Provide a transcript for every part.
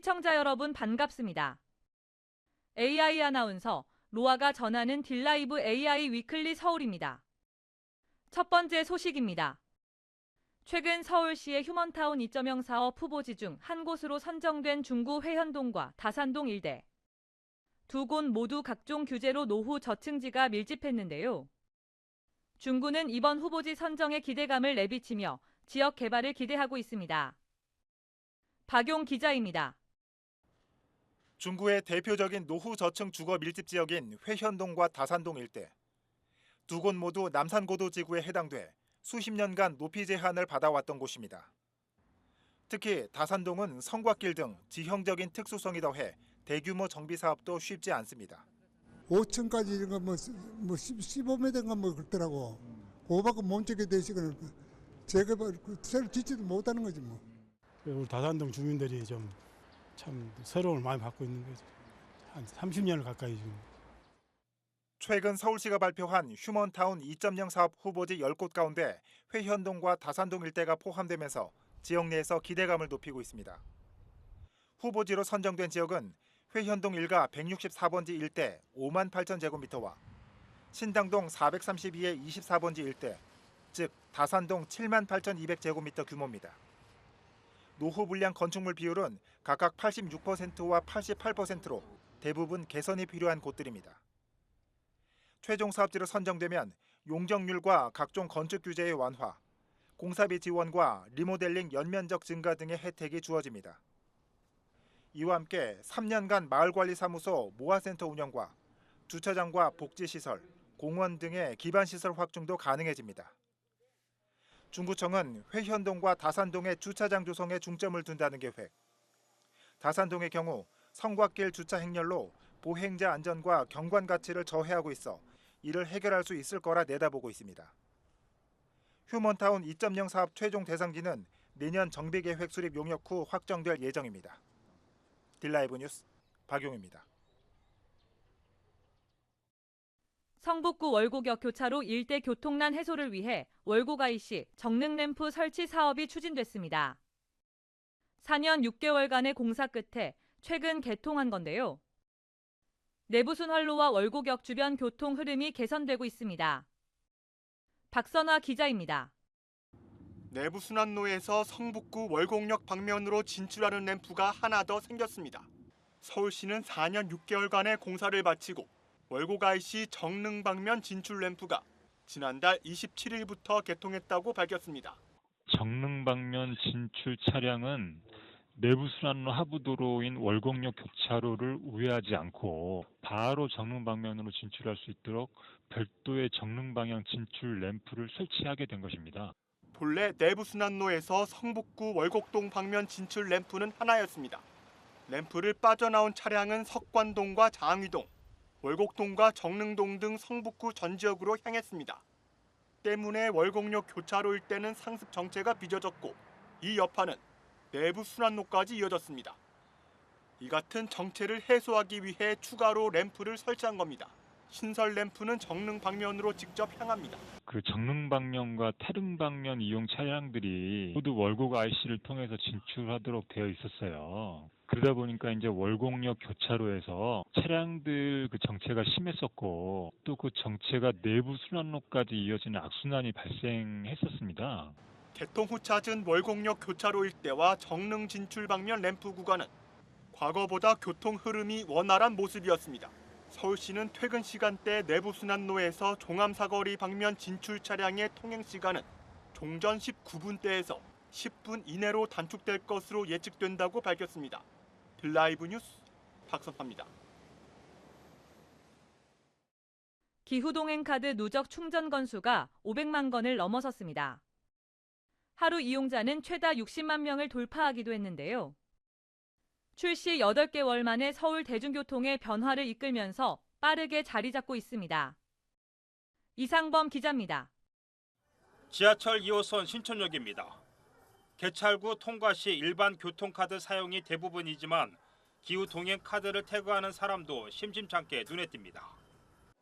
시청자 여러분 반갑습니다. AI 아나운서 로아가 전하는 딜라이브 AI 위클리 서울입니다. 첫 번째 소식입니다. 최근 서울시의 휴먼타운 2.0 사업 후보지 중 한 곳으로 선정된 중구 회현동과 다산동 일대. 두 곳 모두 각종 규제로 노후 저층지가 밀집했는데요. 중구는 이번 후보지 선정에 기대감을 내비치며 지역 개발을 기대하고 있습니다. 박용 기자입니다. 중구의 대표적인 노후 저층 주거 밀집 지역인 회현동과 다산동 일대. 두 곳 모두 남산고도 지구에 해당돼 수십 년간 높이 제한을 받아왔던 곳입니다. 특히 다산동은 성곽길 등 지형적인 특수성이 더해 대규모 정비 사업도 쉽지 않습니다. 5층까지 이런 거뭐 뭐 15m인가 뭐 그렇더라고. 그거밖에 몸쪽에 되시거는 제가 뭐 새로 짓지도 못하는 거지 뭐. 우리 다산동 주민들이 좀 참 서러움을 많이 받고 있는 거죠. 한 30년을 가까이 지금. 최근 서울시가 발표한 휴먼타운 2.0 사업 후보지 10곳 가운데 회현동과 다산동 일대가 포함되면서 지역 내에서 기대감을 높이고 있습니다. 후보지로 선정된 지역은 회현동 일가 164번지 일대 5만 8천 제곱미터와 신당동 432의 24번지 일대, 즉 다산동 7만 8천 200 제곱미터 규모입니다. 노후 불량 건축물 비율은 각각 86%와 88%로 대부분 개선이 필요한 곳들입니다. 최종 사업지로 선정되면 용적률과 각종 건축 규제의 완화, 공사비 지원과 리모델링 연면적 증가 등의 혜택이 주어집니다. 이와 함께 3년간 마을관리사무소 모아센터 운영과 주차장과 복지시설, 공원 등의 기반시설 확충도 가능해집니다. 중구청은 회현동과 다산동의 주차장 조성에 중점을 둔다는 계획. 다산동의 경우 성곽길 주차 행렬로 보행자 안전과 경관 가치를 저해하고 있어 이를 해결할 수 있을 거라 내다보고 있습니다. 휴먼타운 2.0 사업 최종 대상지는 내년 정비 계획 수립 용역 후 확정될 예정입니다. 딜라이브 뉴스 박용입니다. 성북구 월곡역 교차로 일대 교통난 해소를 위해 월곡IC 정능 램프 설치 사업이 추진됐습니다. 4년 6개월간의 공사 끝에 최근 개통한 건데요. 내부순 활로와 월곡역 주변 교통 흐름이 개선되고 있습니다. 박선화 기자입니다. 내부순환로에서 성북구 월곡역 방면으로 진출하는 램프가 하나 더 생겼습니다. 서울시는 4년 6개월간의 공사를 마치고 월곡IC 정릉 방면 진출 램프가 지난달 27일부터 개통했다고 밝혔습니다. 정릉 방면 진출 차량은 내부순환로 하부도로인 월곡역 교차로를 우회하지 않고 바로 정릉 방면으로 진출할 수 있도록 별도의 정릉 방향 진출 램프를 설치하게 된 것입니다. 본래 내부순환로에서 성북구 월곡동 방면 진출 램프는 하나였습니다. 램프를 빠져나온 차량은 석관동과 장위동, 월곡동과 정릉동 등 성북구 전 지역으로 향했습니다. 때문에 월곡역 교차로 일대는 상습 정체가 빚어졌고 이 여파는 내부 순환로까지 이어졌습니다. 이 같은 정체를 해소하기 위해 추가로 램프를 설치한 겁니다. 신설 램프는 정릉 방면으로 직접 향합니다. 그 정릉 방면과 태릉 방면 이용 차량들이 모두 월곡 IC를 통해서 진출하도록 되어 있었어요. 그러다 보니까 이제 월곡역 교차로에서 차량들 그 정체가 심했었고 또 그 정체가 내부 순환로까지 이어지는 악순환이 발생했었습니다. 개통 후 찾은 월곡역 교차로 일대와 정릉 진출 방면 램프 구간은 과거보다 교통 흐름이 원활한 모습이었습니다. 서울시는 퇴근 시간대 내부 순환로에서 종암 사거리 방면 진출 차량의 통행 시간은 종전 19분대에서 10분 이내로 단축될 것으로 예측된다고 밝혔습니다. 딜라이브 뉴스 박선파입니다. 기후동행 카드 누적 충전 건수가 500만 건을 넘어섰습니다. 하루 이용자는 최다 60만 명을 돌파하기도 했는데요. 출시 8개월 만에 서울 대중교통의 변화를 이끌면서 빠르게 자리 잡고 있습니다. 이상범 기자입니다. 지하철 2호선 신촌역입니다. 개찰구 통과 시 일반 교통카드 사용이 대부분이지만 기후 동행 카드를 태그하는 사람도 심심찮게 눈에 띕니다.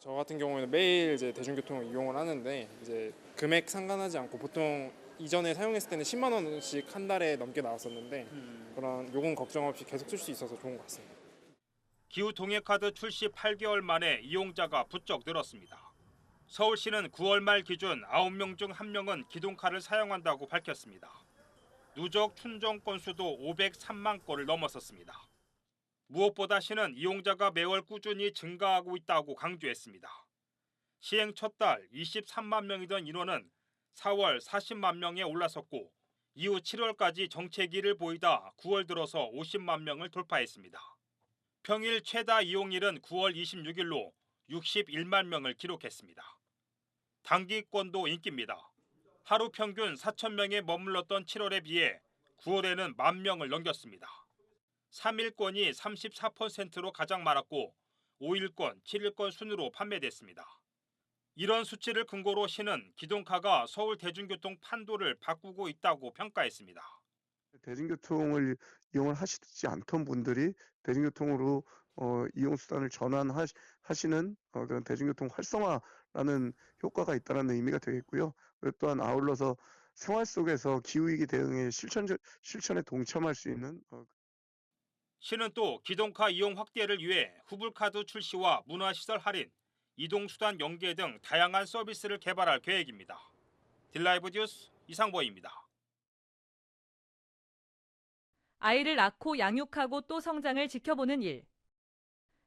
저 같은 경우에는 매일 이제 대중교통을 이용을 하는데 이제 금액 상관하지 않고 보통 이전에 사용했을 때는 10만 원씩 한 달에 넘게 나왔었는데 그런 요금 걱정 없이 계속 쓸 수 있어서 좋은 것 같습니다. 기후 동행 카드 출시 8개월 만에 이용자가 부쩍 늘었습니다. 서울시는 9월 말 기준 9명 중 1명은 기동카를 사용한다고 밝혔습니다. 누적 충전 건수도 503만 건을 넘어섰습니다. 무엇보다 시는 이용자가 매월 꾸준히 증가하고 있다고 강조했습니다. 시행 첫 달 23만 명이던 인원은 4월 40만 명에 올라섰고 이후 7월까지 정체기를 보이다 9월 들어서 50만 명을 돌파했습니다. 평일 최다 이용일은 9월 26일로 61만 명을 기록했습니다. 단기권도 인기입니다. 하루 평균 4천 명에 머물렀던 7월에 비해 9월에는 만 명을 넘겼습니다. 3일권이 34%로 가장 많았고 5일권, 7일권 순으로 판매됐습니다. 이런 수치를 근거로 시는 기동카가 서울 대중교통 판도를 바꾸고 있다고 평가했습니다. 대중교통을 이용을 하시지 않던 분들이 대중교통으로 어, 이용 수단을 전환하시는 어, 그런 대중교통 활성화라는 효과가 있다는 의미가 되겠고요. 그리고 또한 아울러서 생활 속에서 기후위기 대응의 실천 실천에 동참할 수 있는 어, 시는 또 기동카 이용 확대를 위해 후불카드 출시와 문화시설 할인, 이동수단 연계 등 다양한 서비스를 개발할 계획입니다. 딜라이브 뉴스 이상보입니다. 아이를 낳고 양육하고 또 성장을 지켜보는 일.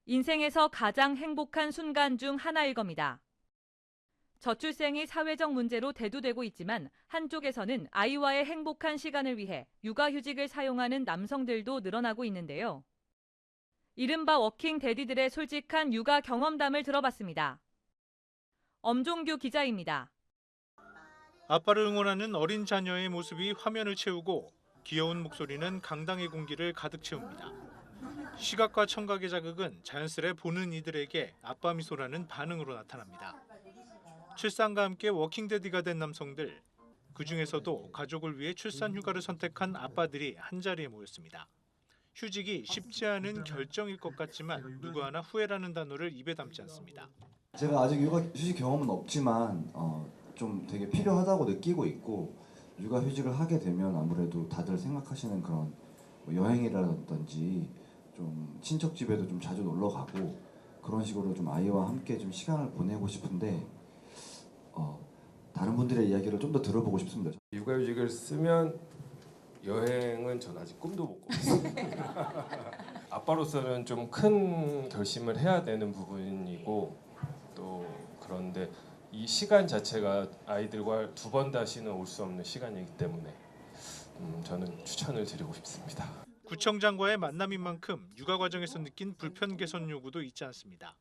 인생에서 가장 행복한 순간 중 하나일 겁니다. 저출생이 사회적 문제로 대두되고 있지만 한쪽에서는 아이와의 행복한 시간을 위해 육아휴직을 사용하는 남성들도 늘어나고 있는데요. 이른바 워킹 데디들의 솔직한 육아 경험담을 들어봤습니다. 엄종규 기자입니다. 아빠를 응원하는 어린 자녀의 모습이 화면을 채우고 귀여운 목소리는 강당의 공기를 가득 채웁니다. 시각과 청각의 자극은 자연스레 보는 이들에게 아빠 미소라는 반응으로 나타납니다. 출산과 함께 워킹데디가 된 남성들, 그 중에서도 가족을 위해 출산 휴가를 선택한 아빠들이 한 자리에 모였습니다. 휴직이 쉽지 않은 결정일 것 같지만 누구 하나 후회라는 단어를 입에 담지 않습니다. 제가 아직 육아 휴직 경험은 없지만 어, 좀 되게 필요하다고 느끼고 있고 육아 휴직을 하게 되면 아무래도 다들 생각하시는 그런 뭐 여행이라든지 좀 친척 집에도 좀 자주 놀러 가고 그런 식으로 좀 아이와 함께 좀 시간을 보내고 싶은데 어, 다른 분들의 이야기를 좀 더 들어보고 싶습니다. 육아휴직을 쓰면 여행은 전 아직 꿈도 못 꿔봤어요. 아빠로서는 좀 큰 결심을 해야 되는 부분이고 또 그런데 이 시간 자체가 아이들과 두 번 다시는 올 수 없는 시간이기 때문에 음, 저는 추천을 드리고 싶습니다. 구청장과의 만남인 만큼 육아 과정에서 느낀 불편 개선 요구도 있지 않습니다.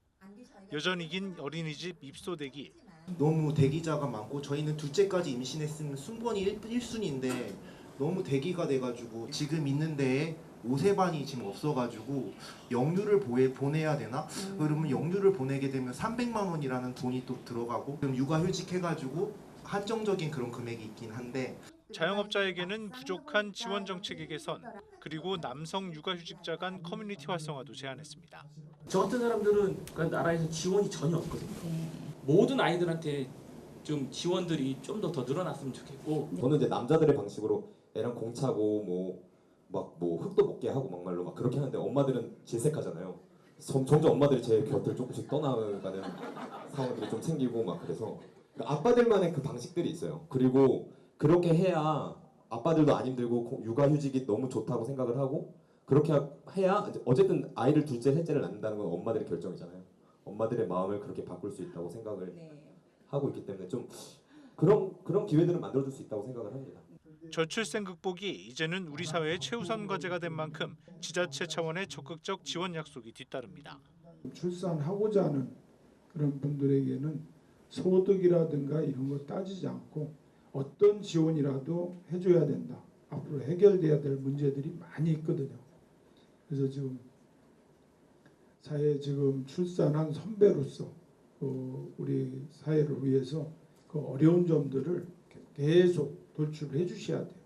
여전히 긴 어린이집 입소 대기, 너무 대기자가 많고 저희는 둘째까지 임신했으면 순번이 1 순위인데 너무 대기가 돼가지고 지금 있는 데에 오세반이 지금 없어가지고 영유를 보내, 보내야 되나? 그러면 영유를 보내게 되면 300만 원이라는 돈이 또 들어가고 그럼 육아휴직 해가지고 한정적인 그런 금액이 있긴 한데 자영업자에게는 부족한 지원 정책의 개선, 그리고 남성 육아휴직자 간 커뮤니티 활성화도 제안했습니다. 저 같은 사람들은 그 나라에서 지원이 전혀 없거든요. 모든 아이들한테 좀 지원들이 좀 더 더 늘어났으면 좋겠고 저는 이제 남자들의 방식으로 애랑 공차고 뭐 막뭐 흙도 먹게 하고 막말로 막 그렇게 하는데 엄마들은 질색하잖아요. 점- 점점 엄마들이 제 곁을 조금씩 떠나가는 상황들이 좀 생기고 막 그래서 그러니까 아빠들만의 그 방식들이 있어요. 그리고 그렇게 해야 아빠들도 안 힘들고 고- 육아휴직이 너무 좋다고 생각을 하고 그렇게 하- 해야 어쨌든 아이를 둘째 셋째를 낳는다는 건 엄마들의 결정이잖아요. 엄마들의 마음을 그렇게 바꿀 수 있다고 생각을 하고 있기 때문에 좀 그런 그런 기회들을 만들어줄 수 있다고 생각을 합니다. 저출생 극복이 이제는 우리 사회의 최우선 과제가 된 만큼 지자체 차원의 적극적 지원 약속이 뒤따릅니다. 출산하고자 하는 그런 분들에게는 소득이라든가 이런 거 따지지 않고 어떤 지원이라도 해줘야 된다. 앞으로 해결돼야 될 문제들이 많이 있거든요. 그래서 지금 사회 지금 출산한 선배로서 그 우리 사회를 위해서 그 어려운 점들을 계속 돌출해 주셔야 돼요.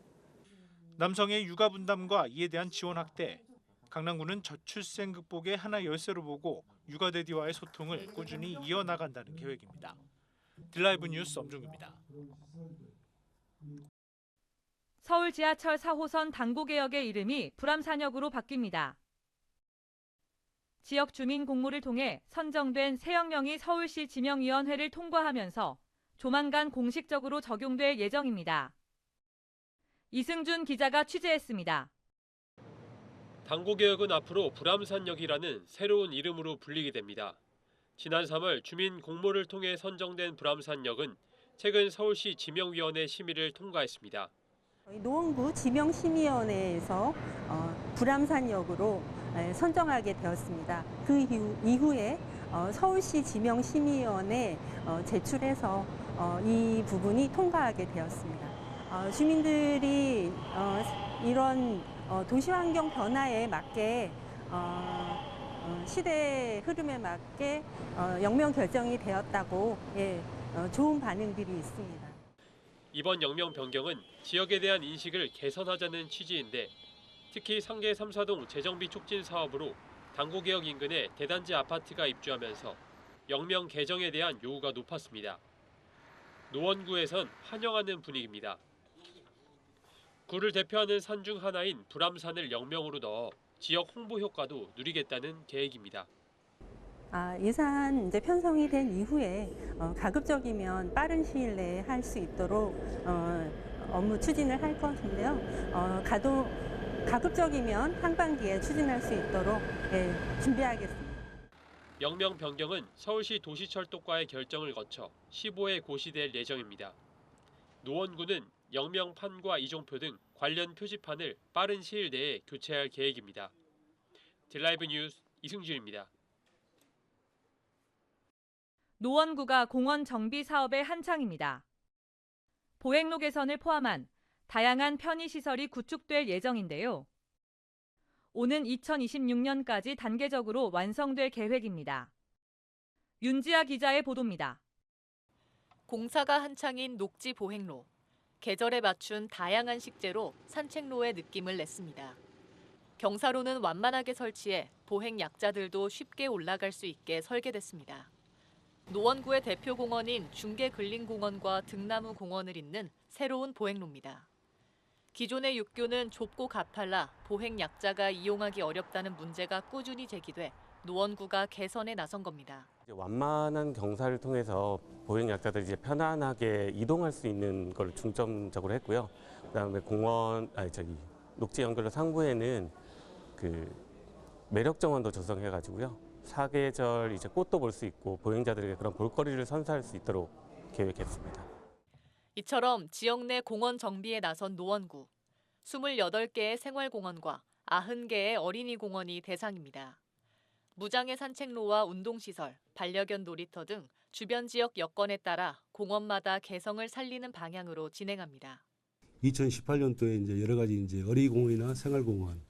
남성의 육아 분담과 이에 대한 지원 확대, 강남구는 저출생 극복의 하나 열쇠로 보고 육아 대디와의 소통을 꾸준히 이어나간다는 계획입니다. 딜라이브 뉴스 엄중입니다. 서울 지하철 4호선 당구개역의 이름이 불암산역으로 바뀝니다. 지역 주민 공모를 통해 선정된 세영명이 서울시 지명위원회를 통과하면서 조만간 공식적으로 적용될 예정입니다. 이승준 기자가 취재했습니다. 당구개혁은 앞으로 불암산역이라는 새로운 이름으로 불리게 됩니다. 지난 3월 주민 공모를 통해 선정된 불암산역은 최근 서울시 지명위원회 심의를 통과했습니다. 노원구 지명심의위원회에서 어, 불암산역으로 에, 선정하게 되었습니다. 그 이후, 이후에 어, 서울시 지명심의위원회 어, 제출해서 어, 이 부분이 통과하게 되었습니다. 어, 주민들이 어, 이런 어, 도시환경 변화에 맞게 시대 흐름에 맞게 어, 영명 결정이 되었다고 예, 어, 좋은 반응들이 있습니다. 이번 영명 변경은 지역에 대한 인식을 개선하자는 취지인데 특히 상계 3사동 재정비 촉진 사업으로 당구개역 인근에 대단지 아파트가 입주하면서 영명 개정에 대한 요구가 높았습니다. 노원구에선 환영하는 분위기입니다. 구를 대표하는 산 중 하나인 불암산을 영명으로 넣어 지역 홍보 효과도 누리겠다는 계획입니다. 아, 예산 이제 편성이 된 이후에 어, 가급적이면 빠른 시일 내에 할 수 있도록 어, 업무 추진을 할 것인데요. 어, 가도 가급적이면 상반기에 추진할 수 있도록 예, 준비하겠습니다. 영명 변경은 서울시 도시철도과의 결정을 거쳐 15회 고시될 예정입니다. 노원구는 영명판과 이종표 등 관련 표지판을 빠른 시일 내에 교체할 계획입니다. 딜라이브 뉴스 이승준입니다. 노원구가 공원 정비 사업의 한창입니다. 보행로 개선을 포함한 다양한 편의시설이 구축될 예정인데요. 오는 2026년까지 단계적으로 완성될 계획입니다. 윤지아 기자의 보도입니다. 공사가 한창인 녹지 보행로. 계절에 맞춘 다양한 식재로 산책로의 느낌을 냈습니다. 경사로는 완만하게 설치해 보행 약자들도 쉽게 올라갈 수 있게 설계됐습니다. 노원구의 대표 공원인 중계 근린공원과 등나무 공원을 잇는 새로운 보행로입니다. 기존의 육교는 좁고 가팔라 보행 약자가 이용하기 어렵다는 문제가 꾸준히 제기돼 노원구가 개선에 나선 겁니다. 완만한 경사를 통해서 보행 약자들이 이제 편안하게 이동할 수 있는 걸 중점적으로 했고요. 그다음에 공원 아니 저기 녹지 연결로 상부에는 그 매력 정원도 조성해 가지고요. 사계절 이제 꽃도 볼 수 있고 보행자들에게 그런 볼거리를 선사할 수 있도록 계획했습니다. 이처럼 지역 내 공원 정비에 나선 노원구. 28개의 생활공원과 90개의 어린이 공원이 대상입니다. 무장의 산책로와 운동시설, 반려견 놀이터 등 주변 지역 여건에 따라 공원마다 개성을 살리는 방향으로 진행합니다. 2018년도에 이제 여러 가지 이제 어린이 공원이나 생활 공원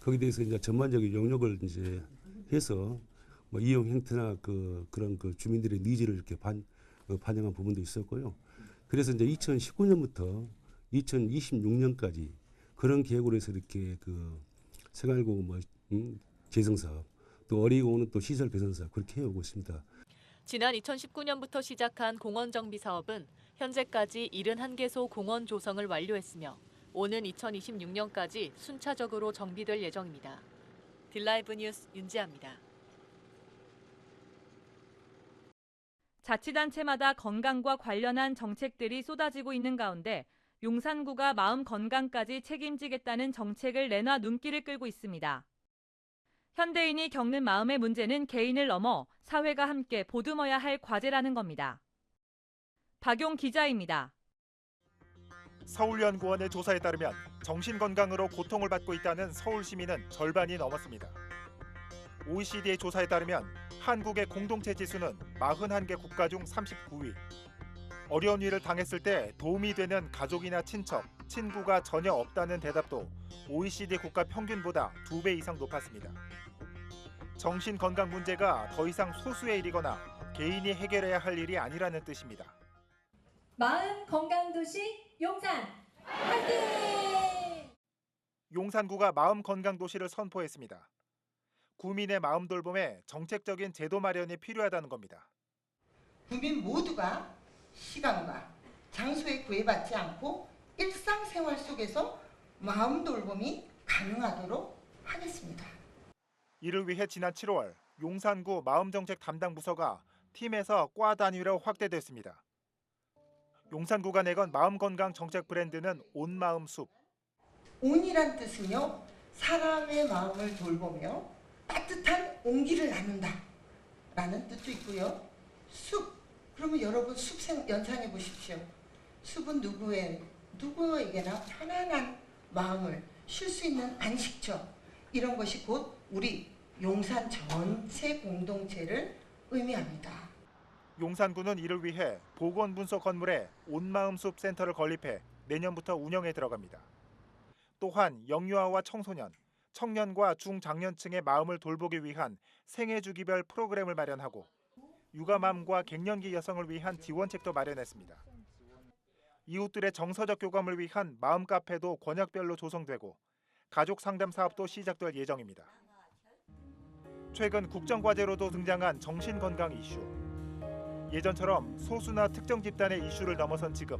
거기에 대해서 이제 전반적인 용역을 이제 해서 뭐 이용 형태나 그 그런 그 주민들의 니즈를 이렇게 반, 어, 반영한 부분도 있었고요. 그래서 이제 2019년부터 2026년까지 그런 계획으로 해서 이렇게 그 생활공원 뭐 음, 재생 사업 또 어린이공원은 또 시설 개선 사업 그렇게 해오고 있습니다. 지난 2019년부터 시작한 공원 정비 사업은 현재까지 71개소 공원 조성을 완료했으며 오는 2026년까지 순차적으로 정비될 예정입니다. 딜라이브 뉴스 윤지아입니다. 자치단체마다 건강과 관련한 정책들이 쏟아지고 있는 가운데 용산구가 마음 건강까지 책임지겠다는 정책을 내놔 눈길을 끌고 있습니다. 현대인이 겪는 마음의 문제는 개인을 넘어 사회가 함께 보듬어야 할 과제라는 겁니다. 박용 기자입니다. 서울연구원의 조사에 따르면 정신건강으로 고통을 받고 있다는 서울 시민은 절반이 넘었습니다. OECD의 조사에 따르면 한국의 공동체 지수는 41개 국가 중 39위. 어려운 일을 당했을 때 도움이 되는 가족이나 친척, 친구가 전혀 없다는 대답도 OECD 국가 평균보다 2배 이상 높았습니다. 정신 건강 문제가 더 이상 소수의 일이거나 개인이 해결해야 할 일이 아니라는 뜻입니다. 마음 건강 도시 용산 화이팅! 용산구가 마음 건강 도시를 선포했습니다. 구민의 마음 돌봄에 정책적인 제도 마련이 필요하다는 겁니다. 국민 모두가 시간과 장소에 구애받지 않고 일상생활 속에서 마음 돌봄이 가능하도록 하겠습니다. 이를 위해 지난 7월 용산구 마음정책 담당 부서가 팀에서 과 단위로 확대됐습니다. 용산구가 내건 마음건강 정책 브랜드는 온마음숲. 온이란 뜻은요 사람의 마음을 돌보며 따뜻한 온기를 나눈다 라는 뜻도 있고요 숲 그러면 여러분 숲 생- 연상해 보십시오 숲은 누구의 누구에게나 편안한 마음을 쉴 수 있는 안식처 이런 것이 곧 우리 용산 전체 공동체를 의미합니다. 용산구는 이를 위해 보건분소 건물에 온마음숲 센터를 건립해 내년부터 운영에 들어갑니다. 또한 영유아와 청소년, 청년과 중장년층의 마음을 돌보기 위한 생애 주기별 프로그램을 마련하고 육아맘과 갱년기 여성을 위한 지원책도 마련했습니다. 이웃들의 정서적 교감을 위한 마음 카페도 권역별로 조성되고 가족 상담 사업도 시작될 예정입니다. 최근 국정과제로도 등장한 정신건강 이슈. 예전처럼 소수나 특정 집단의 이슈를 넘어선 지금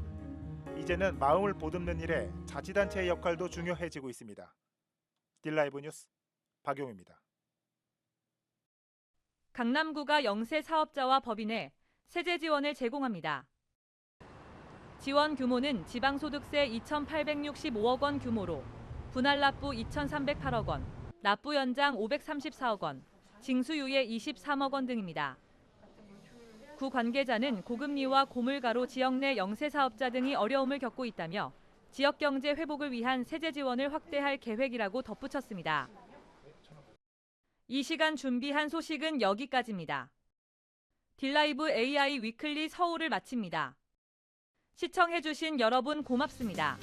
이제는 마음을 보듬는 일에 자치단체의 역할도 중요해지고 있습니다. 딜라이브 뉴스 박용입니다. 강남구가 영세 사업자와 법인에 세제 지원을 제공합니다. 지원 규모는 지방소득세 2,865억 원 규모로 분할 납부 2,308억 원, 납부 연장 534억 원, 징수유예 23억 원 등입니다. 구 관계자는 고금리와 고물가로 지역 내 영세 사업자 등이 어려움을 겪고 있다며 지역 경제 회복을 위한 세제 지원을 확대할 계획이라고 덧붙였습니다. 이 시간 준비한 소식은 여기까지입니다. 딜라이브 AI 위클리 서울을 마칩니다. 시청해주신 여러분 고맙습니다.